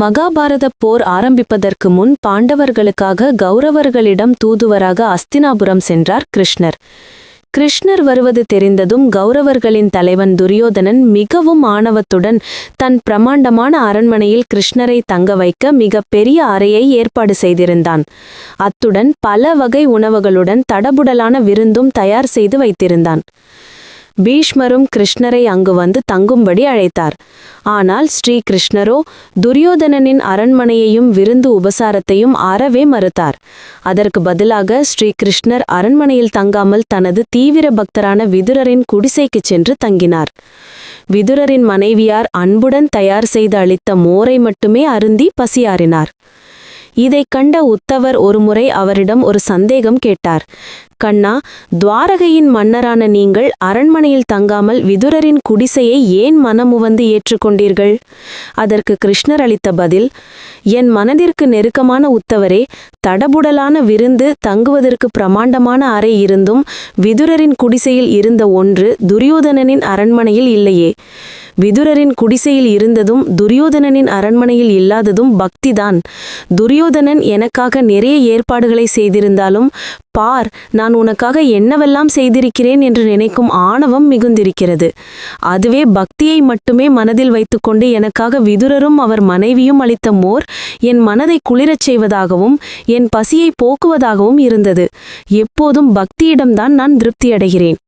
மகாபாரத போர் ஆரம்பிப்பதற்கு முன் பாண்டவர்களுக்காக கௌரவர்களிடம் தூதுவராக அஸ்தினாபுரம் சென்றார் கிருஷ்ணர். கிருஷ்ணர் வருவது தெரிந்ததும் கௌரவர்களின் தலைவன் துரியோதனன் மிகவும் ஆணவத்துடன் தன் பிரமாண்டமான அரண்மனையில் கிருஷ்ணரை தங்க வைக்க மிக பெரிய அறையை ஏற்பாடு செய்திருந்தான். அத்துடன் பல வகை உணவுகளுடன் தடபுடலான விருந்தும் தயார் செய்து வைத்திருந்தான். பீஷ்மரும் கிருஷ்ணரை அங்கு வந்து தங்கும்படி அழைத்தார். ஆனால் ஸ்ரீ கிருஷ்ணரோ துரியோதனனின் அரண்மனையையும் விருந்து உபசாரத்தையும் அறவே மறுத்தார். அதற்கு பதிலாக ஸ்ரீ கிருஷ்ணர் அரண்மனையில் தங்காமல் தனது தீவிர பக்தரான விதுரரின் குடிசைக்குச் சென்று தங்கினார். விதுரரின் மனைவியார் அன்புடன் தயார் செய்து அளித்த மோரை மட்டுமே அருந்தி பசியாறினார். இதைக் கண்ட உத்தவர் ஒருமுறை அவரிடம் ஒரு சந்தேகம் கேட்டார். கண்ணா துவாரகையின் மன்னரான நீங்கள் அரண்மனையில் தங்காமல் விதுரரின் குடிசையை ஏன் மனமுவந்து ஏற்றுக்கொண்டீர்கள்? அதற்கு கிருஷ்ணர் அளித்த பதில் என் மனதிற்கு நெருக்கமான உத்தவரே தடபுடலான விருந்து தங்குவதற்கு பிரமாண்டமான அறை இருந்தும் விதுரரின் குடிசையில் இருந்த ஒன்று துரியோதனனின் அரண்மனையில் இல்லையே. விதுரரின் குடிசையில் இருந்ததும் துரியோதனனின் அரண்மனையில் இல்லாததும் பக்திதான். துரியோதனன் எனக்காக நிறைய ஏற்பாடுகளை செய்திருந்தாலும் பார் நான் உனக்காக என்னவெல்லாம் செய்திருக்கிறேன் என்று நினைக்கும் ஆணவம் மிகுந்திருக்கிறது. அதுவே பக்தியை மட்டுமே மனதில் வைத்துக்கொண்டு எனக்காக விதுரரும் அவர் மனைவியும் அளித்த மோர் என் மனதை குளிரச் செய்வதாகவும் என் பசியை போக்குவதாகவும் இருந்தது. எப்போதும் பக்தியிடம்தான் நான் திருப்தியடைகிறேன்.